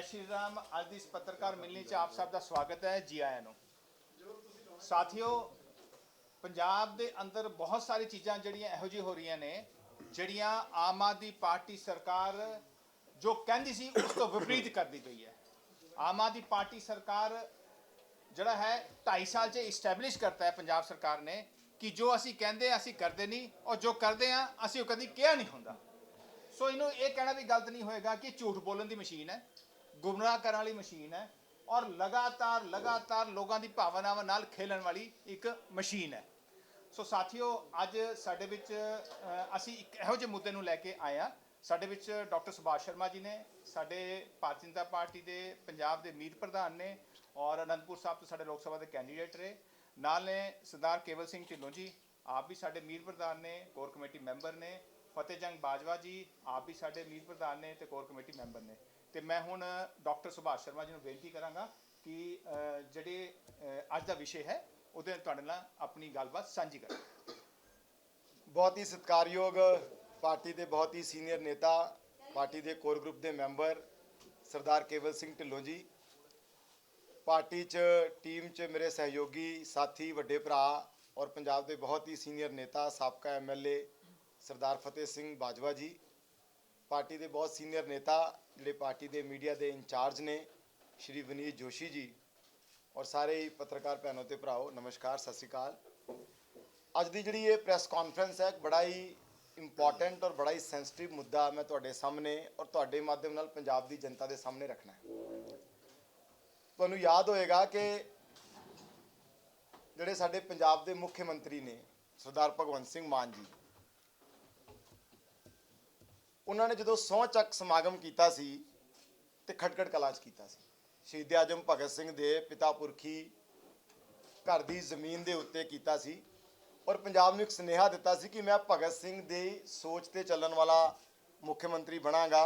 ਜੈ ਸ਼੍ਰੀ ਰਾਮ। ਅੱਜ ਦੀ ਇਸ ਪੱਤਰਕਾਰ ਮਿਲਣੀ 'ਚ ਆਪ ਸਭ ਦਾ ਸਵਾਗਤ ਹੈ ਜੀ ਆਇਆਂ ਨੂੰ। ਸਾਥੀਓ, ਪੰਜਾਬ ਦੇ ਅੰਦਰ ਬਹੁਤ ਸਾਰੀ ਚੀਜ਼ਾਂ ਜਿਹੜੀਆਂ ਇਹੋ ਜਿਹੀ ਹੋ ਰਹੀਆਂ ਨੇ, ਜਿਹੜੀਆਂ ਆਮ ਆਦਮੀ ਪਾਰਟੀ ਸਰਕਾਰ ਜੋ ਕਹਿੰਦੀ ਸੀ, ਉਸ ਤੋਂ ਵਿਪਰੀਤ ਕਰਦੀ ਪਈ ਹੈ। ਆਮ ਆਦਮੀ ਪਾਰਟੀ ਸਰਕਾਰ ਜਿਹੜਾ ਹੈ 2.5 ਸਾਲ 'ਚ ਇਸਟੈਬਲਿਸ਼ ਕਰਤਾ ਹੈ ਪੰਜਾਬ ਸਰਕਾਰ ਨੇ ਕਿ ਜੋ ਅਸੀਂ ਕਹਿੰਦੇ ਹਾਂ, ਅਸੀਂ ਕਰਦੇ ਨਹੀਂ ਔਰ ਜੋ ਕਰਦੇ ਹਾਂ, ਅਸੀਂ ਉਹ ਕਦੀ ਕਿਹਾ ਨਹੀਂ ਹੁੰਦਾ। ਸੋ ਇਹਨੂੰ ਇਹ ਕਹਿਣਾ ਵੀ ਗਲਤ ਨਹੀਂ ਹੋਏਗਾ ਕਿ ਝੂਠ ਬੋਲਣ ਦੀ ਮਸ਼ੀਨ ਹੈ। ਗੁੰਮਰਾਹ ਕਰਨ ਵਾਲੀ ਮਸ਼ੀਨ ਹੈ ਔਰ ਲਗਾਤਾਰ ਲਗਾਤਾਰ ਲੋਕਾਂ ਦੀ ਭਾਵਨਾਵਾਂ ਨਾਲ ਖੇਲਣ ਵਾਲੀ ਇੱਕ ਮਸ਼ੀਨ ਹੈ। ਸੋ ਸਾਥੀਓ, ਅੱਜ ਸਾਡੇ ਵਿੱਚ ਅਸੀਂ ਇੱਕ ਇਹੋ ਜਿਹੇ ਮੁੱਦੇ ਨੂੰ ਲੈ ਕੇ ਆਏ ਹਾਂ। ਸਾਡੇ ਵਿੱਚ ਡਾਕਟਰ ਸੁਭਾਸ਼ ਸ਼ਰਮਾ ਜੀ ਨੇ, ਸਾਡੇ ਭਾਰਤੀ ਜਨਤਾ ਪਾਰਟੀ ਦੇ ਪੰਜਾਬ ਦੇ ਮੀਤ ਪ੍ਰਧਾਨ ਨੇ ਔਰ ਅਨੰਦਪੁਰ ਸਾਹਿਬ ਤੋਂ ਸਾਡੇ ਲੋਕ ਸਭਾ ਦੇ ਕੈਂਡੀਡੇਟ ਰਹੇ। ਨਾਲ ਨੇ ਸਰਦਾਰ ਕੇਵਲ ਸਿੰਘ ਢਿੱਲੋਂ ਜੀ, ਆਪ ਵੀ ਸਾਡੇ ਮੀਤ ਪ੍ਰਧਾਨ ਨੇ, ਕੋਰ ਕਮੇਟੀ ਮੈਂਬਰ ਨੇ। ਫਤਿਹ ਜੰਗ ਬਾਜਵਾ ਜੀ, ਆਪ ਵੀ ਸਾਡੇ ਮੀਤ ਪ੍ਰਧਾਨ ਨੇ ਤੇ ਕੋਰ ਕਮੇਟੀ ਮੈਂਬਰ ਨੇ। ਤੇ ਮੈਂ ਹੁਣ ਡਾਕਟਰ ਸੁਭਾਸ਼ ਸ਼ਰਮਾ ਜੀ ਨੂੰ ਬੇਨਤੀ ਕਰਾਂਗਾ ਕਿ ਜਿਹੜੇ ਅੱਜ ਦਾ ਵਿਸ਼ੇ ਹੈ, ਉਹਦੇ ਤੁਹਾਡੇ ਨਾਲ ਆਪਣੀ ਗੱਲਬਾਤ ਸਾਂਝੀ ਕਰਾਂ। ਬਹੁਤ ਹੀ ਸਤਿਕਾਰਯੋਗ ਪਾਰਟੀ ਦੇ ਬਹੁਤ ਹੀ ਸੀਨੀਅਰ ਨੇਤਾ, ਪਾਰਟੀ ਦੇ ਕੋਰ ਗਰੁੱਪ ਦੇ ਮੈਂਬਰ, ਸਰਦਾਰ ਕੇਵਲ ਸਿੰਘ ਢਿੱਲੋਂ ਜੀ। ਪਾਰਟੀ 'ਚ, ਟੀਮ 'ਚ ਮੇਰੇ ਸਹਿਯੋਗੀ, ਸਾਥੀ, ਵੱਡੇ ਭਰਾ ਔਰ ਪੰਜਾਬ ਦੇ ਬਹੁਤ ਹੀ ਸੀਨੀਅਰ ਨੇਤਾ, ਸਾਬਕਾ ਐਮਐਲਏ ਸਰਦਾਰ ਫਤਿਹ ਸਿੰਘ ਬਾਜਵਾ ਜੀ। ਪਾਰਟੀ ਦੇ ਬਹੁਤ ਸੀਨੀਅਰ ਨੇਤਾ ਜਿਹੜੇ ਪਾਰਟੀ ਦੇ ਮੀਡੀਆ ਦੇ ਇੰਚਾਰਜ ਨੇ, ਸ਼੍ਰੀ ਵਿਨੀਤ ਜੋਸ਼ੀ ਜੀ ਔਰ ਸਾਰੇ ਹੀ ਪੱਤਰਕਾਰ ਭੈਣੋ ਤੇ ਭਰਾਓ, ਨਮਸਕਾਰ, ਸਤਿ ਸ਼੍ਰੀ ਅਕਾਲ। ਅੱਜ ਦੀ ਜਿਹੜੀ ਇਹ ਪ੍ਰੈਸ ਕਾਨਫਰੰਸ ਹੈ ਬੜਾ ਹੀ ਇੰਪੋਰਟੈਂਟ ਔਰ ਬੜਾ ਹੀ ਸੈਂਸਿਟਿਵ ਮੁੱਦਾ ਮੈਂ ਤੁਹਾਡੇ ਸਾਹਮਣੇ ਔਰ ਤੁਹਾਡੇ ਮਾਧਿਅਮ ਨਾਲ ਪੰਜਾਬ ਦੀ ਜਨਤਾ ਦੇ ਸਾਹਮਣੇ ਰੱਖਣਾ ਹੈ। ਤੁਹਾਨੂੰ ਯਾਦ ਹੋਏਗਾ ਕਿ ਜਿਹੜੇ ਸਾਡੇ ਪੰਜਾਬ ਦੇ ਮੁੱਖ ਮੰਤਰੀ ਨੇ, ਸਰਦਾਰ ਭਗਵੰਤ ਸਿੰਘ ਮਾਨ ਜੀ ਉਹਨਾਂ ਨੇ ਜਦੋਂ ਸਹੁੰ ਚੱਕ ਸਮਾਗਮ ਕੀਤਾ ਸੀ ਤੇ ਖਟਕੜ ਕਲਾ 'ਚ ਕੀਤਾ ਸੀ। ਸ਼ਹੀਦ ਆਜਮ ਭਗਤ ਸਿੰਘ ਦੇ ਪਿਤਾ ਪੁਰਖੀ ਘਰ ਦੀ ਜ਼ਮੀਨ ਦੇ ਉੱਤੇ ਕੀਤਾ ਸੀ ਔਰ ਪੰਜਾਬ ਨੂੰ ਇੱਕ ਸੁਨੇਹਾ ਦਿੱਤਾ ਸੀ ਕਿ ਮੈਂ ਭਗਤ ਸਿੰਘ ਦੀ ਸੋਚ ਤੇ ਚੱਲਣ ਵਾਲਾ ਮੁੱਖ ਮੰਤਰੀ ਬਣਾਂਗਾ।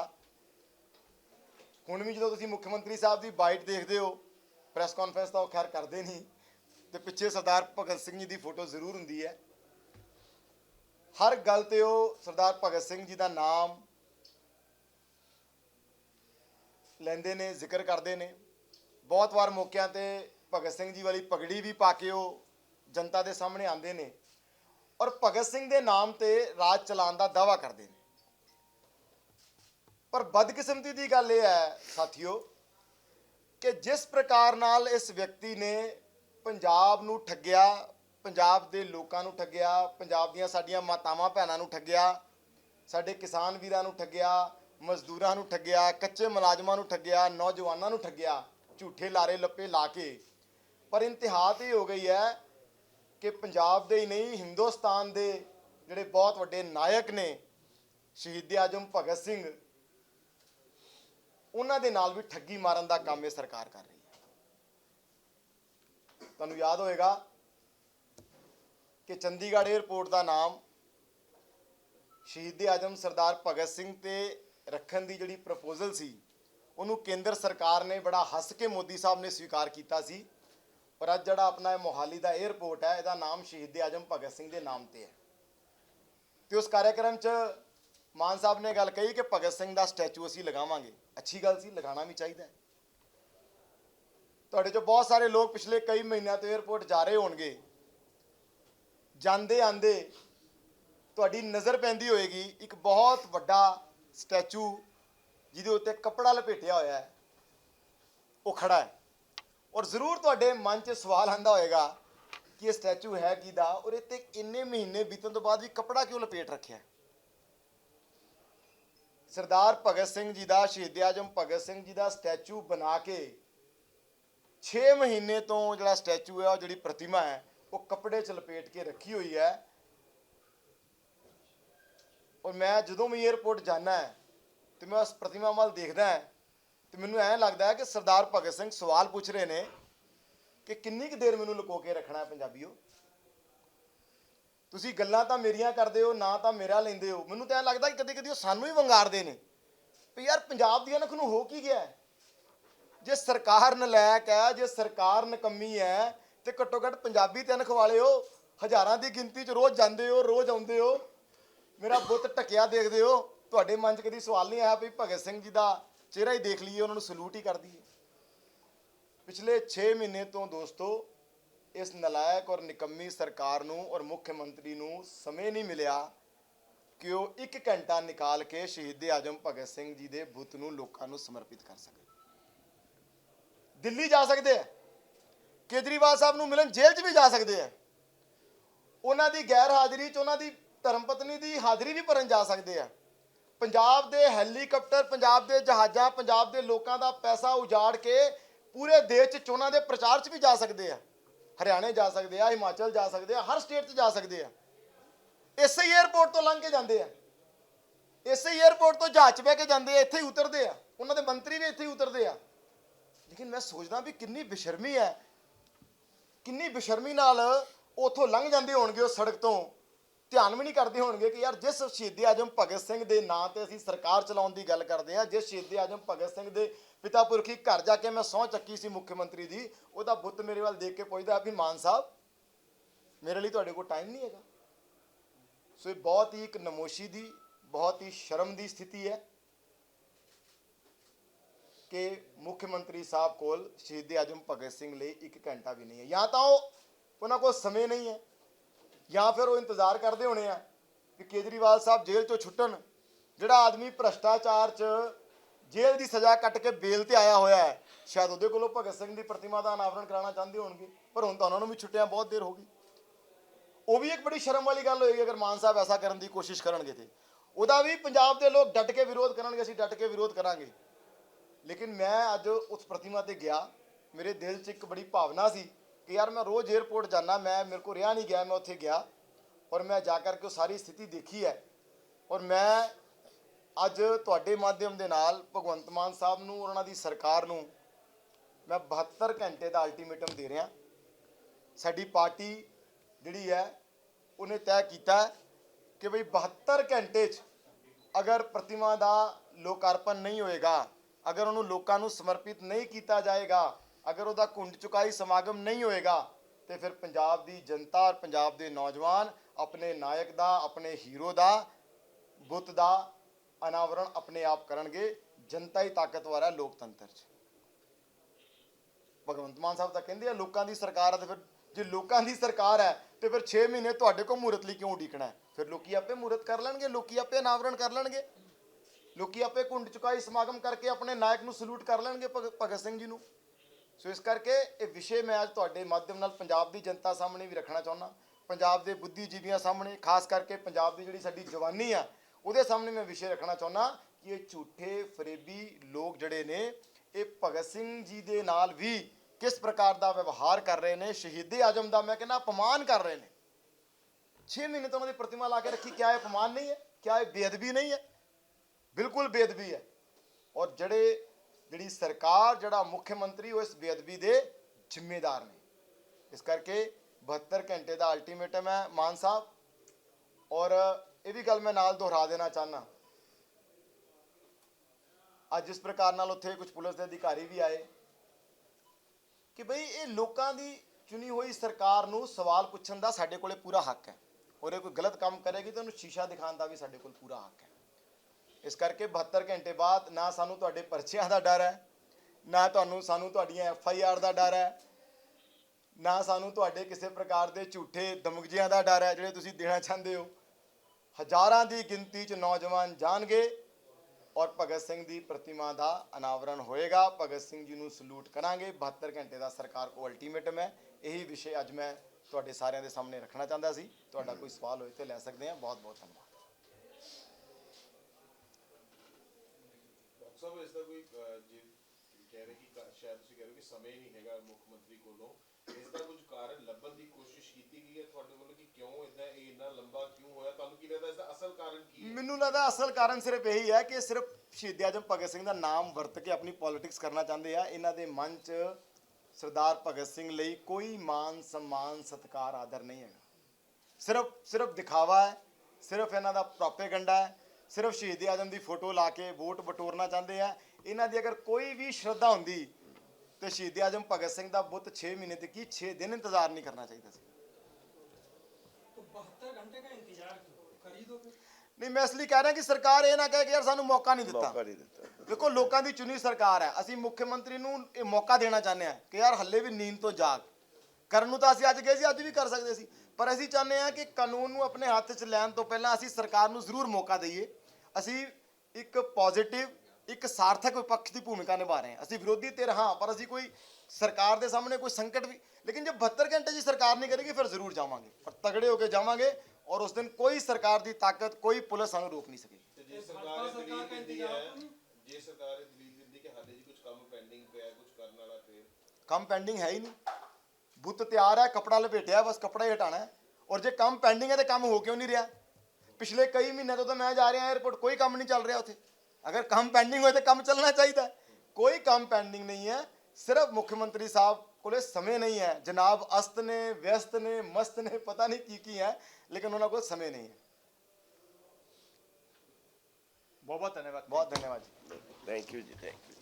ਹੁਣ ਵੀ ਜਦੋਂ ਤੁਸੀਂ ਮੁੱਖ ਮੰਤਰੀ ਸਾਹਿਬ ਦੀ ਬਾਈਟ ਦੇਖਦੇ ਹੋ, ਪ੍ਰੈਸ ਕਾਨਫਰੰਸ ਤਾਂ ਉਹ ਖੈਰ ਕਰਦੇ ਨਹੀਂ, ਤੇ ਪਿੱਛੇ ਸਰਦਾਰ ਭਗਤ ਸਿੰਘ ਜੀ ਦੀ ਫੋਟੋ ਜ਼ਰੂਰ ਹੁੰਦੀ ਹੈ। ਹਰ ਗੱਲ ਤੇ ਉਹ ਸਰਦਾਰ ਭਗਤ ਸਿੰਘ ਜੀ ਦਾ ਨਾਮ ਲੈਂਦੇ ਨੇ, ਜ਼ਿਕਰ ਕਰਦੇ ਨੇ। ਬਹੁਤ ਵਾਰ ਮੌਕਿਆਂ ਤੇ ਭਗਤ ਸਿੰਘ ਜੀ ਵਾਲੀ ਪਗੜੀ ਵੀ ਪਾ ਕੇ ਉਹ ਜਨਤਾ ਦੇ ਸਾਹਮਣੇ ਆਉਂਦੇ ਨੇ ਔਰ ਭਗਤ ਸਿੰਘ ਦੇ ਨਾਮ ਤੇ ਰਾਜ ਚਲਾਉਣ ਦਾ ਦਾਵਾ ਕਰਦੇ ਨੇ। ਪਰ ਬਦਕਿਸਮਤੀ ਦੀ ਗੱਲ ਇਹ ਹੈ ਸਾਥੀਓ ਕਿ ਜਿਸ ਪ੍ਰਕਾਰ ਨਾਲ ਇਸ ਵਿਅਕਤੀ ਨੇ ਪੰਜਾਬ ਨੂੰ ਠੱਗਿਆ, ਪੰਜਾਬ ਦੇ ਲੋਕਾਂ ਨੂੰ ਠੱਗਿਆ, ਪੰਜਾਬ ਦੀਆਂ ਸਾਡੀਆਂ ਮਾਤਾਵਾਂ, ਭੈਣਾਂ ਨੂੰ ਠੱਗਿਆ, ਸਾਡੇ ਕਿਸਾਨ ਵੀਰਾਂ ਨੂੰ ਠੱਗਿਆ ਮਜ਼ਦੂਰਾਂ ਨੂੰ ਠੱਗਿਆ, ਕੱਚੇ ਮੁਲਾਜ਼ਮਾਂ ਨੂੰ ਠੱਗਿਆ, ਨੌਜਵਾਨਾਂ ਨੂੰ ਠੱਗਿਆ, ਝੂਠੇ ਲਾਰੇ ਲੱਪੇ ਲਾ ਕੇ। ਪਰ ਇੰਤਹਾ ਤੇ ਹੋ ਗਈ ਹੈ ਕਿ ਪੰਜਾਬ ਦੇ ਹੀ ਨਹੀਂ, ਹਿੰਦੁਸਤਾਨ ਦੇ ਜਿਹੜੇ ਬਹੁਤ ਵੱਡੇ ਨਾਇਕ ਨੇ, ਸ਼ਹੀਦ ਆਜਮ ਭਗਤ ਸਿੰਘ, ਉਹਨਾਂ ਦੇ ਨਾਲ ਵੀ ਠੱਗੀ ਮਾਰਨ ਦਾ ਕੰਮ ਇਹ ਸਰਕਾਰ ਕਰ ਰਹੀ ਹੈ। ਤੁਹਾਨੂੰ ਯਾਦ ਹੋਏਗਾ ਕਿ ਚੰਡੀਗੜ੍ਹ 에ਅਰਪੋਰਟ ਦਾ ਨਾਮ ਸ਼ਹੀਦ ਆਜਮ ਸਰਦਾਰ ਭਗਤ ਸਿੰਘ ਤੇ ਰੱਖਣ ਦੀ ਜਿਹੜੀ ਪ੍ਰਪੋਜ਼ਲ ਸੀ, ਉਹਨੂੰ ਕੇਂਦਰ ਸਰਕਾਰ ਨੇ ਬੜਾ ਹੱਸ ਕੇ ਮੋਦੀ ਸਾਹਿਬ ਨੇ ਸਵੀਕਾਰ ਕੀਤਾ ਸੀ। ਪਰ ਅੱਜ ਜਿਹੜਾ ਆਪਣਾ ਇਹ ਮੋਹਾਲੀ ਦਾ 에ਅਰਪੋਰਟ ਹੈ, ਇਹਦਾ ਨਾਮ ਸ਼ਹੀਦ ਆਜਮ ਭਗਤ ਸਿੰਘ ਦੇ ਨਾਮ ਤੇ ਹੈ। ਤੇ ਉਸ ਕਾਰਜਕ੍ਰਮ 'ਚ ਮਾਨ ਸਾਹਿਬ ਨੇ ਗੱਲ ਕਹੀ ਕਿ ਭਗਤ ਸਿੰਘ ਦਾ ਸਟੈਚੂ ਅਸੀਂ ਲਗਾਵਾਂਗੇ। ਅੱਛੀ ਗੱਲ ਸੀ, ਲਗਾਉਣਾ ਵੀ ਚਾਹੀਦਾ ਤੁਹਾਡੇ ਚੋਂ ਬਹੁਤ ਸਾਰੇ ਲੋਕ ਪਿਛਲੇ ਕਈ ਮਹੀਨਿਆਂ ਤੋਂ 에ਅਰਪੋਰਟ ਜਾ ਰਹੇ ਹੋਣਗੇ। ਜਾਂਦੇ ਆਂਦੇ ਤੁਹਾਡੀ ਨਜ਼ਰ ਪੈਂਦੀ ਹੋਏਗੀ, ਇੱਕ ਬਹੁਤ ਵੱਡਾ ਸਟੈਚੂ ਜਿਹਦੇ ਉੱਤੇ ਕੱਪੜਾ ਲਪੇਟਿਆ ਹੋਇਆ ਹੈ, ਉਹ ਖੜਾ ਹੈ। ਔਰ ਜ਼ਰੂਰ ਤੁਹਾਡੇ ਮਨ 'ਚ ਸਵਾਲ ਆਂਦਾ ਹੋਏਗਾ ਕਿ ਇਹ ਸਟੈਚੂ ਹੈ ਕਿਹਦਾ ਔਰ ਇਹ ਤੇ ਇੰਨੇ ਮਹੀਨੇ ਬੀਤਣ ਤੋਂ ਬਾਅਦ ਵੀ ਕੱਪੜਾ ਕਿਉਂ ਲਪੇਟ ਰੱਖਿਆ ਸਰਦਾਰ ਭਗਤ ਸਿੰਘ ਜੀ ਦਾ, ਸ਼ਹੀਦ ਆਜਮ ਭਗਤ ਸਿੰਘ ਜੀ ਦਾ ਸਟੈਚੂ ਬਣਾ ਕੇ 6 ਮਹੀਨੇ ਤੋਂ ਜਿਹੜਾ ਸਟੈਚੂ ਹੈ, ਉਹ ਜਿਹੜੀ ਪ੍ਰਤਿਮਾ ਹੈ, ਉਹ ਕੱਪੜੇ 'ਚ ਲਪੇਟ ਕੇ ਰੱਖੀ ਹੋਈ ਹੈ। ਔਰ ਮੈਂ ਜਦੋਂ ਵੀ 에ਅਰਪੋਰਟ ਜਾਣਾ ਹੈ ਤੇ ਮੈਂ ਉਸ ਪ੍ਰਤਿਮਾ ਵੱਲ ਦੇਖਦਾ ਹਾਂ ਤੇ ਮੈਨੂੰ ਐਂ ਲੱਗਦਾ ਹੈ ਕਿ ਸਰਦਾਰ ਭਗਤ ਸਿੰਘ ਸਵਾਲ ਪੁੱਛ ਰਹੇ ਨੇ ਕਿ ਕਿੰਨੀ ਕੁ ਦੇਰ ਮੈਨੂੰ ਲੁਕੋ ਕੇ ਰੱਖਣਾ ਹੈ ਪੰਜਾਬੀਓ? ਤੁਸੀਂ ਗੱਲਾਂ ਤਾਂ ਮੇਰੀਆਂ ਕਰਦੇ ਹੋ, ਨਾ ਤਾਂ ਮੇਰਾ ਲੈਂਦੇ ਹੋ। ਮੈਨੂੰ ਤਾਂ ਐਂ ਲੱਗਦਾ ਕਿ ਕਦੇ ਕਦੇ ਉਹ ਸਾਨੂੰ ਹੀ ਵੰਗਾਰਦੇ ਨੇ ਵੀ ਯਾਰ ਪੰਜਾਬ ਦੀ ਅਣਖ ਨੂੰ ਹੋ ਕੀ ਗਿਆ ਜੇ ਸਰਕਾਰ ਨਲਾਇਕ ਹੈ, ਜੇ ਸਰਕਾਰ ਨਕੰਮੀ ਹੈ ਤੇ ਘੱਟੋ ਘੱਟ ਪੰਜਾਬੀ ਤੇ ਅਣਖ ਵਾਲੇ ਹੋ, ਹਜ਼ਾਰਾਂ ਦੀ ਗਿਣਤੀ 'ਚ ਰੋਜ਼ ਜਾਂਦੇ ਹੋ, ਰੋਜ਼ ਆਉਂਦੇ ਹੋ। ਮੇਰਾ ਬੁੱਤ ਟਕਿਆ ਦੇਖਦੇ ਹੋ। ਤੁਹਾਡੇ ਮਨ 'ਚ ਕਦੀ ਸਵਾਲ ਨਹੀਂ ਆਇਆ ਵੀ ਭਗਤ ਸਿੰਘ ਜੀ ਦਾ ਚਿਹਰਾ ਹੀ ਦੇਖ ਲਈਏ, ਉਹਨਾਂ ਨੂੰ ਸਲੂਟ ਹੀ ਕਰ ਦਈਏ। ਪਿਛਲੇ 6 ਮਹੀਨੇ ਤੋਂ ਦੋਸਤੋ, ਇਸ ਨਲਾਇਕ ਔਰ ਨਿਕੰਮੀ ਸਰਕਾਰ ਨੂੰ ਔਰ ਮੁੱਖ ਮੰਤਰੀ ਨੂੰ ਸਮੇਂ ਨਹੀਂ ਮਿਲਿਆ ਕਿ ਉਹ 1 ਘੰਟਾ ਨਿਕਾਲ ਕੇ ਸ਼ਹੀਦ ਆਜਮ ਭਗਤ ਸਿੰਘ ਜੀ ਦੇ ਬੁੱਤ ਨੂੰ ਲੋਕਾਂ ਨੂੰ ਸਮਰਪਿਤ ਕਰ ਸਕਣ ਦਿੱਲੀ ਜਾ ਸਕਦੇ ਆ। ਕੇਜਰੀਵਾਲ ਸਾਹਿਬ ਨੂੰ ਮਿਲਣ ਜੇਲ੍ਹ 'ਚ ਵੀ ਜਾ ਸਕਦੇ ਆ। ਉਹਨਾਂ ਦੀ ਗੈਰ ਹਾਜ਼ਰੀ 'ਚ ਉਹਨਾਂ ਦੀ ਧਰਮ ਪਤਨੀ ਦੀ ਹਾਜ਼ਰੀ ਵੀ ਭਰਨ ਜਾ ਸਕਦੇ ਆ। ਪੰਜਾਬ ਦੇ ਹੈਲੀਕਾਪਟਰ, ਪੰਜਾਬ ਦੇ ਜਹਾਜ਼ਾਂ, ਪੰਜਾਬ ਦੇ ਲੋਕਾਂ ਦਾ ਪੈਸਾ ਉਜਾੜ ਕੇ ਪੂਰੇ ਦੇਸ਼ 'ਚ ਚੋਣਾਂ ਦੇ ਪ੍ਰਚਾਰ 'ਚ ਵੀ ਜਾ ਸਕਦੇ ਆ। ਹਰਿਆਣੇ ਜਾ ਸਕਦੇ ਆ, ਹਿਮਾਚਲ ਜਾ ਸਕਦੇ ਆ, ਹਰ ਸਟੇਟ 'ਚ ਜਾ ਸਕਦੇ ਆ। ਇਸੇ ਹੀ 에ਅਰਪੋਰਟ ਤੋਂ ਲੰਘ ਕੇ ਜਾਂਦੇ ਆ। ਇਸੇ ਹੀ 에ਅਰਪੋਰਟ ਤੋਂ ਜਹਾਜ਼ 'ਚ ਬਹਿ ਕੇ ਜਾਂਦੇ ਆ, ਇੱਥੇ ਹੀ ਉਤਰਦੇ ਆ। ਉਹਨਾਂ ਦੇ ਮੰਤਰੀ ਵੀ ਇੱਥੇ ਹੀ ਉਤਰਦੇ ਆ। ਲੇਕਿਨ ਮੈਂ ਸੋਚਦਾ ਵੀ ਕਿੰਨੀ ਬੇਸ਼ਰਮੀ ਹੈ, ਕਿੰਨੀ ਬੇਸ਼ਰਮੀ ਨਾਲ ਉਹ ਉੱਥੋਂ ਲੰਘ ਜਾਂਦੇ ਹੋਣਗੇ ਉਹ ਸੜਕ ਤੋਂ। ਧਿਆਨ ਵੀ ਨਹੀਂ ਕਰਦੇ ਹੋਣਗੇ ਕਿ ਯਾਰ ਜਿਸ ਸ਼ਹੀਦੀ ਆਜਮ ਭਗਤ ਸਿੰਘ ਦੇ ਨਾਂ ਤੇ ਅਸੀਂ ਸਰਕਾਰ ਚਲਾਉਣ ਦੀ ਗੱਲ ਕਰਦੇ ਹਾਂ, ਜਿਸ ਸ਼ਹੀਦੀ ਆਜਮ ਭਗਤ ਸਿੰਘ ਦੇ ਪਿਤਾ ਪੁਰਖੀ ਘਰ ਜਾ ਕੇ ਮੈਂ ਸਹੁੰ ਚੱਕੀ ਸੀ ਮੁੱਖ ਮੰਤਰੀ ਦੀ, ਉਹਦਾ ਬੁੱਤ ਮੇਰੇ ਵੱਲ ਦੇਖ ਕੇ ਪੁੱਛਦਾ ਵੀ ਮਾਨ ਸਾਹਿਬ, ਮੇਰੇ ਲਈ ਤੁਹਾਡੇ ਕੋਲ ਟਾਈਮ ਨਹੀਂ ਹੈਗਾ। ਸੋ ਇਹ ਬਹੁਤ ਹੀ ਇੱਕ ਨਮੋਸ਼ੀ ਦੀ, ਬਹੁਤ ਹੀ ਸ਼ਰਮ ਦੀ ਸਥਿਤੀ ਹੈ ਕਿ ਮੁੱਖ ਮੰਤਰੀ ਸਾਹਿਬ ਕੋਲ ਸ਼ਹੀਦ ਆਜਮ ਭਗਤ ਸਿੰਘ ਲਈ 1 ਘੰਟਾ ਵੀ ਨਹੀਂ ਹੈ। ਜਾਂ ਤਾਂ ਉਹ ਉਹਨਾਂ ਕੋਲ ਸਮੇਂ ਨਹੀਂ ਹੈ। ਜਾਂ ਫਿਰ ਉਹ ਇੰਤਜ਼ਾਰ ਕਰਦੇ ਹੋਣੇ ਆ ਕਿ ਕੇਜਰੀਵਾਲ ਸਾਹਿਬ ਜੇਲ੍ਹ ਚੋਂ ਛੁੱਟਣ। ਜਿਹੜਾ ਆਦਮੀ ਭ੍ਰਸ਼ਟਾਚਾਰ 'ਚ ਜੇਲ੍ਹ ਦੀ ਸਜ਼ਾ ਕੱਟ ਕੇ ਬੇਲ ਤੇ ਆਇਆ ਹੋਇਆ ਹੈ, ਸ਼ਾਇਦ ਉਹਦੇ ਕੋਲੋਂ ਭਗਤ ਸਿੰਘ ਦੀ ਪ੍ਰਤਿਮਾ ਦਾ ਅਨਾਵਰਣ ਕਰਾਉਣਾ ਚਾਹੁੰਦੇ ਹੋਣਗੇ, ਪਰ ਹੁਣ ਤਾਂ ਉਹਨਾਂ ਨੂੰ ਵੀ ਛੁੱਟਿਆ ਬਹੁਤ ਦੇਰ ਹੋ ਗਈ। ਉਹ ਵੀ ਇੱਕ ਬੜੀ ਸ਼ਰਮ ਵਾਲੀ ਗੱਲ ਹੋਏਗੀ ਅਗਰ ਮਾਨ ਸਾਹਿਬ ਐਸਾ ਕਰਨ ਦੀ ਕੋਸ਼ਿਸ਼ ਕਰਨਗੇ ਤੇ। ਉਹਦਾ ਵੀ ਪੰਜਾਬ ਦੇ ਲੋਕ ਡਟ ਕੇ ਵਿਰੋਧ ਕਰਨਗੇ, ਅਸੀਂ ਡਟ ਕੇ ਵਿਰੋਧ ਕਰਾਂਗੇ। ਲੇਕਿਨ ਮੈਂ ਅੱਜ ਉਸ ਪ੍ਰਤਿਮਾ ਤੇ ਗਿਆ, ਮੇਰੇ ਦਿਲ 'ਚ ਇੱਕ ਬੜੀ ਭਾਵਨਾ ਸੀ ਕਿ ਯਾਰ ਮੈਂ ਰੋਜ਼ 에ਅਰਪੋਰਟ ਜਾਣਾ ਮੈਂ, ਮੇਰੇ ਕੋਲ ਰਿਹਾ ਨਹੀਂ ਗਿਆ, ਮੈਂ ਉੱਥੇ ਗਿਆ ਔਰ ਮੈਂ ਜਾ ਕਰਕੇ ਉਹ ਸਾਰੀ ਸਥਿਤੀ ਦੇਖੀ ਹੈ ਔਰ ਮੈਂ ਅੱਜ ਤੁਹਾਡੇ ਮਾਧਿਅਮ ਦੇ ਨਾਲ ਭਗਵੰਤ ਮਾਨ ਸਾਹਿਬ ਨੂੰ ਔਰ ਉਹਨਾਂ ਦੀ ਸਰਕਾਰ ਨੂੰ ਮੈਂ 72 ਘੰਟੇ ਦਾ ਅਲਟੀਮੇਟਮ ਦੇ ਰਿਹਾ। ਸਾਡੀ ਪਾਰਟੀ ਜਿਹੜੀ ਹੈ, ਉਹਨੇ ਤੈਅ ਕੀਤਾ ਕਿ ਬਈ 72 ਘੰਟੇ 'ਚ ਅਗਰ ਪ੍ਰਤਿਮਾ ਦਾ ਲੋਕਾਰਪਣ ਨਹੀਂ ਹੋਏਗਾ, ਅਗਰ ਉਹਨੂੰ ਲੋਕਾਂ ਨੂੰ ਸਮਰਪਿਤ ਨਹੀਂ ਕੀਤਾ ਜਾਏਗਾ ਅਗਰ ਉਹਦਾ ਕੁੰਡ ਚੁਕਾਈ ਸਮਾਗਮ ਨਹੀਂ ਹੋਏਗਾ, ਤੇ ਫਿਰ ਪੰਜਾਬ ਦੀ ਜਨਤਾ ਔਰ ਪੰਜਾਬ ਦੇ ਨੌਜਵਾਨ ਆਪਣੇ ਨਾਇਕ ਦਾ, ਆਪਣੇ ਹੀਰੋ ਦਾ, ਬੁੱਤ ਦਾ ਅਨਾਵਰਣ ਆਪਣੇ ਆਪ ਕਰਨਗੇ। ਜਨਤਾ ਹੀ ਤਾਕਤਵਰ ਹੈ ਲੋਕਤੰਤਰ 'ਚ। ਭਗਵੰਤ ਮਾਨ ਸਾਹਿਬ ਤਾਂ ਕਹਿੰਦੇ ਆ, ਲੋਕਾਂ ਦੀ ਸਰਕਾਰ ਹੈ ਤੇ ਫਿਰ ਜੇ ਲੋਕਾਂ ਦੀ ਸਰਕਾਰ ਹੈ, ਤੇ ਫਿਰ 6 ਮਹੀਨੇ ਤੁਹਾਡੇ ਕੋਲ ਮੂਰਤ ਲਈ ਕਿਉਂ ਉਡੀਕਣਾ ਹੈ? ਫਿਰ ਲੋਕੀ ਆਪੇ ਮੂਰਤ ਕਰ ਲੈਣਗੇ, ਲੋਕੀ ਆਪੇ ਅਨਾਵਰਣ ਕਰ ਲੈਣਗੇ। ਲੋਕੀ ਆਪੇ ਕੁੰਡ ਚੁਕਾਈ ਸਮਾਗਮ ਕਰਕੇ ਆਪਣੇ ਨਾਇਕ ਨੂੰ ਸਲੂਟ ਕਰ ਲੈਣਗੇ, ਭਗ- ਭਗਤ ਸਿੰਘ ਜੀ ਨੂੰ। ਸੋ ਇਸ ਕਰਕੇ ਇਹ ਵਿਸ਼ੇ ਮੈਂ ਅੱਜ ਤੁਹਾਡੇ ਮਾਧਿਅਮ ਨਾਲ ਪੰਜਾਬ ਦੀ ਜਨਤਾ ਸਾਹਮਣੇ ਵੀ ਰੱਖਣਾ ਚਾਹੁੰਦਾ। ਪੰਜਾਬ ਦੇ ਬੁੱਧੀਜੀਵੀਆਂ ਸਾਹਮਣੇ, ਖਾਸ ਕਰਕੇ ਪੰਜਾਬ ਦੀ ਜਿਹੜੀ ਸਾਡੀ ਜਵਾਨੀ ਆ, ਉਹਦੇ ਸਾਹਮਣੇ ਮੈਂ ਵਿਸ਼ੇ ਰੱਖਣਾ ਚਾਹੁੰਦਾ ਕਿ ਇਹ ਝੂਠੇ, ਫਰੇਬੀ ਲੋਕ ਜਿਹੜੇ ਨੇ, ਇਹ ਭਗਤ ਸਿੰਘ ਜੀ ਦੇ ਨਾਲ ਵੀ ਕਿਸ ਪ੍ਰਕਾਰ ਦਾ ਵਿਵਹਾਰ ਕਰ ਰਹੇ ਨੇ, ਸ਼ਹੀਦੇ ਆਜਮ ਦਾ ਮੈਂ ਕਹਿੰਦਾ ਅਪਮਾਨ ਕਰ ਰਹੇ ਨੇ। 6 ਮਹੀਨੇ ਤੋਂ ਉਹਨਾਂ ਦੀ ਪ੍ਰਤਿਮਾ ਲਾ ਕੇ ਰੱਖੀ, ਕਿਆ ਇਹ ਅਪਮਾਨ ਨਹੀਂ ਹੈ? ਕਿਆ ਇਹ ਬੇਅਦਬੀ ਨਹੀਂ ਹੈ? ਬਿਲਕੁਲ ਬੇਅਦਬੀ ਹੈ। ਔਰ ਜਿਹੜੇ ਜਿਹੜੀ ਸਰਕਾਰ, ਜਿਹੜਾ ਮੁੱਖ ਮੰਤਰੀ, ਉਹ ਇਸ ਬੇਅਦਬੀ ਦੇ ਜ਼ਿੰਮੇਦਾਰ ਨੇ। ਇਸ ਕਰਕੇ 72 ਘੰਟੇ ਦਾ ਅਲਟੀਮੇਟਮ ਹੈ ਮਾਨ ਸਾਹਿਬ। ਔਰ ਇਹ ਵੀ ਗੱਲ ਮੈਂ ਨਾਲ ਦੁਹਰਾ ਦੇਣਾ ਚਾਹਨਾ ਅੱਜ ਇਸ ਪ੍ਰਕਾਰ ਨਾਲ ਉੱਥੇ ਕੁਝ ਪੁਲਿਸ ਦੇ ਅਧਿਕਾਰੀ ਵੀ ਆਏ ਕਿ ਭਈ ਇਹ ਲੋਕਾਂ ਦੀ ਚੁਣੀ ਹੋਈ ਸਰਕਾਰ ਨੂੰ ਸਵਾਲ ਪੁੱਛਣ ਦਾ ਸਾਡੇ ਕੋਲੇ ਪੂਰਾ ਹੱਕ ਹੈ। ਔਰ ਇਹ ਕੋਈ ਗਲਤ ਕੰਮ ਕਰੇਗੀ ਤਾਂ ਉਹਨੂੰ ਸ਼ੀਸ਼ਾ ਦਿਖਾਉਣ ਦਾ ਵੀ ਸਾਡੇ ਕੋਲ ਪੂਰਾ ਹੱਕ ਹੈ। ਇਸ ਕਰਕੇ 72 ਘੰਟੇ ਬਾਅਦ ਨਾ ਸਾਨੂੰ ਤੁਹਾਡੇ ਪਰਚਿਆਂ ਦਾ ਡਰ ਹੈ, ਨਾ ਤੁਹਾਨੂੰ ਸਾਨੂੰ ਤੁਹਾਡੀਆਂ ਐਫ ਆਈ ਆਰ ਦਾ ਡਰ ਹੈ, ਨਾ ਸਾਨੂੰ ਤੁਹਾਡੇ ਕਿਸੇ ਪ੍ਰਕਾਰ ਦੇ ਝੂਠੇ ਦਮਗਜ਼ਿਆਂ ਦਾ ਡਰ ਹੈ ਜਿਹੜੇ ਤੁਸੀਂ ਦੇਣਾ ਚਾਹੁੰਦੇ ਹੋ। ਹਜ਼ਾਰਾਂ ਦੀ ਗਿਣਤੀ 'ਚ ਨੌਜਵਾਨ ਜਾਣਗੇ ਔਰ ਭਗਤ ਸਿੰਘ ਦੀ ਪ੍ਰਤਿਮਾ ਦਾ ਅਨਾਵਰਣ ਹੋਏਗਾ। ਭਗਤ ਸਿੰਘ ਜੀ ਨੂੰ ਸਲੂਟ ਕਰਾਂਗੇ। 72 ਘੰਟੇ ਦਾ ਸਰਕਾਰ ਕੋ ਅਲਟੀਮੇਟਮ ਹੈ। ਇਹੀ ਵਿਸ਼ੇ ਅੱਜ ਮੈਂ ਤੁਹਾਡੇ ਸਾਰਿਆਂ ਦੇ ਸਾਹਮਣੇ ਰੱਖਣਾ ਚਾਹੁੰਦਾ ਸੀ। ਤੁਹਾਡਾ ਕੋਈ ਸਵਾਲ ਹੋਏ ਤੇ ਲੈ ਸਕਦੇ ਹਾਂ। ਬਹੁਤ ਬਹੁਤ ਧੰਨਵਾਦ ਡਾਕਟਰ ਸਾਹਿਬ ਇਸ ਦਾ ਕੋਈ ਜੇ ਕਹਿ ਰਹੇ ਕਿ ਸ਼ਾਇਦ ਤੁਸੀਂ ਕਹਿ ਰਹੇ ਕਿ ਸਮੇਂ ਨਹੀਂ ਹੈਗਾ ਮੁੱਖ ਮੰਤਰੀ ਕੋਲੋਂ, ਇਸ ਦਾ ਕੁਝ ਕਾਰਨ ਲੱਭਣ ਦੀ ਕੋਸ਼ਿਸ਼ ਕੀਤੀ ਗਈ ਹੈ ਤੁਹਾਡੇ ਵੱਲੋਂ ਕਿ ਕਿਉਂ ਇਦਾਂ ਇਹ ਇੰਨਾ ਲੰਬਾ ਕਿਉਂ ਹੋਇਆ? ਤੁਹਾਨੂੰ ਕੀ ਲੱਗਦਾ ਇਸ ਦਾ ਅਸਲ ਕਾਰਨ ਕੀ ਹੈ? ਮੈਨੂੰ ਲੱਗਦਾ ਅਸਲ ਕਾਰਨ ਸਿਰਫ ਇਹੀ ਹੈ ਕਿ ਸਿਰਫ ਸ਼ਹੀਦ ਆਜਮ ਭਗਤ ਸਿੰਘ ਦਾ ਨਾਮ ਵਰਤ ਕੇ ਆਪਣੀ ਪੋਲਿਟਿਕਸ ਕਰਨਾ ਚਾਹੁੰਦੇ ਆ। ਇਹਨਾਂ ਦੇ ਮਨ 'ਚ ਸਰਦਾਰ ਭਗਤ ਸਿੰਘ ਲਈ ਕੋਈ ਮਾਨ ਸਨਮਾਨ, ਸਤਕਾਰ, ਆਦਰ ਨਹੀਂ ਹੈਗਾ। ਸਿਰਫ ਸਿਰਫ ਦਿਖਾਵਾ ਹੈ, ਸਿਰਫ ਇਹਨਾਂ ਦਾ ਪ੍ਰੋਪੇਗੈਂਡਾ ਹੈ। ਸਿਰਫ ਸ਼ਹੀਦ ਆਜਮ ਦੀ ਫੋਟੋ ਲਾ ਕੇ ਵੋਟ ਬਟੋਰਨਾ ਚਾਹੁੰਦੇ ਆ ਇਹਨਾਂ ਦੀ ਅਗਰ ਕੋਈ ਵੀ ਸ਼ਰਧਾ ਹੁੰਦੀ ਤੇ ਸ਼ਹੀਦ ਆਜਮ ਭਗਤ ਸਿੰਘ ਦਾ ਬੁੱਤ 6 ਮਹੀਨੇ ਤੇ ਕੀ 6 ਦਿਨ ਇੰਤਜ਼ਾਰ ਨਹੀਂ ਕਰਨਾ ਚਾਹੀਦਾ ਸੀ तो बहत्तर घंटे का इंतजार क्यों खरीदो फिर ਨਹੀਂ ਮੈਂ ਇਸ ਲਈ ਕਹਿ ਰਿਹਾ ਕਿ ਸਰਕਾਰ ਇਹ ਨਾ ਕਹੇ ਕਿ ਯਾਰ ਸਾਨੂੰ ਮੌਕਾ ਨਹੀਂ ਦਿੱਤਾ ਮੌਕਾ ਨਹੀਂ ਦਿੱਤਾ ਦੇਖੋ ਲੋਕਾਂ ਦੀ ਚੁਣੀ ਸਰਕਾਰ ਹੈ ਅਸੀਂ ਮੁੱਖ ਮੰਤਰੀ ਨੂੰ ਇਹ ਮੌਕਾ ਦੇਣਾ ਚਾਹੁੰਦੇ ਹਾਂ ਕਿ ਯਾਰ ਹੱਲੇ ਵੀ ਨੀਂਦ ਤੋਂ ਜਾਗ ਕਰਨ ਨੂੰ ਤਾਂ ਅਸੀਂ ਅੱਜ ਗਏ ਸੀ ਅੱਜ ਵੀ ਕਰ ਸਕਦੇ ਸੀ। ਪਰ ਅਸੀਂ ਚਾਹੁੰਦੇ ਹਾਂ ਕਿ ਕਾਨੂੰਨ ਨੂੰ ਆਪਣੇ ਹੱਥ 'ਚ ਲੈਣ ਤੋਂ ਪਹਿਲਾਂ ਅਸੀਂ ਸਰਕਾਰ ਨੂੰ ਜ਼ਰੂਰ ਮੌਕਾ ਦਈਏ। ਅਸੀਂ ਇੱਕ ਪੋਜ਼ਿਟਿਵ ਇੱਕ ਸਾਰਥਕ ਵਿਪਕਸ਼ ਦੀ ਭੂਮਿਕਾ ਨਿਭਾ ਰਹੇ ਹਾਂ। ਅਸੀਂ ਵਿਰੋਧੀ ਧਿਰ ਹਾਂ ਪਰ ਅਸੀਂ ਕੋਈ ਸਰਕਾਰ ਦੇ ਸਾਹਮਣੇ ਕੋਈ ਸੰਕਟ ਵੀ ਲੇਕਿਨ ਜੇ 72 ਘੰਟੇ ਦੀ ਸਰਕਾਰ ਨਹੀਂ ਕਰੇਗੀ ਫਿਰ ਜ਼ਰੂਰ ਜਾਵਾਂਗੇ। ਪਰ ਤਗੜੇ ਹੋ ਕੇ ਜਾਵਾਂਗੇ ਔਰ ਉਸ ਦਿਨ ਕੋਈ ਸਰਕਾਰ ਦੀ ਤਾਕਤ ਕੋਈ ਪੁਲਿਸ ਸਾਨੂੰ ਰੋਕ ਨਹੀਂ ਸਕੇਗੀ। ਤੇ ਜੇ ਸਰਕਾਰ ਇਹ ਦਲੀਲ ਦਿੰਦੀ ਹੈ ਜੇ ਸਰਕਾਰ ਇਹ ਦਲੀਲ ਦਿੰਦੀ ਕਿ ਹਾਲੇ ਜੀ ਕੁਝ ਕੰਮ ਪੈਂਡਿੰਗ ਪਿਆ ਕੁਝ ਕਰਨ ਵਾਲਾ ਫਿਰ ਕੰਮ ਪੈਂਡਿੰਗ ਹੈ ਹੀ ਨਹੀਂ। ਬੁੱਤ ਤਿਆਰ ਹੈ ਕਪੜਾ ਲਪੇਟਿਆ ਬਸ ਕਪੜਾ ਹੀ ਹਟਾਣਾ ਹੈ। ਔਰ ਜੇ ਕੰਮ ਪੈਂਡਿੰਗ ਹੈ ਤੇ ਕੰਮ ਹੋ ਕਿਉਂ ਨਹੀਂ ਰਿਹਾ? ਪਿਛਲੇ ਕਈ ਮਹੀਨਿਆਂ ਤੋਂ ਤਾਂ ਮੈਂ ਜਾ ਰਿਹਾ 에어ਪੋਰਟ ਕੋਈ ਕੰਮ ਨਹੀਂ ਚੱਲ ਰਿਹਾ ਉੱਥੇ। ਅਗਰ ਕੰਮ ਪੈਂਡਿੰਗ ਹੋਏ ਤਾਂ ਕੰਮ ਚੱਲਣਾ ਚਾਹੀਦਾ। ਕੋਈ ਕੰਮ ਪੈਂਡਿੰਗ ਨਹੀਂ ਹੈ ਸਿਰਫ ਮੁੱਖ ਮੰਤਰੀ ਸਾਹਿਬ ਕੋਲੇ ਸਮੇਂ ਨਹੀਂ ਹੈ। ਜਨਾਬ ਅਸਤ ਨੇ ਵਿਅਸਤ ਨੇ ਮਸਤ ਨੇ ਪਤਾ ਨਹੀਂ ਕੀ ਕੀ ਹੈ ਲੇਕਿਨ ਉਹਨਾਂ ਕੋਲ ਸਮੇਂ ਨਹੀਂ ਹੈ। ਬਹੁਤ ਬਹੁਤ ਧੰਨਵਾਦ। ਬਹੁਤ ਧੰਨਵਾਦ ਜੀ। ਥੈਂਕ ਯੂ ਜੀ ਥੈਂਕ ਯੂ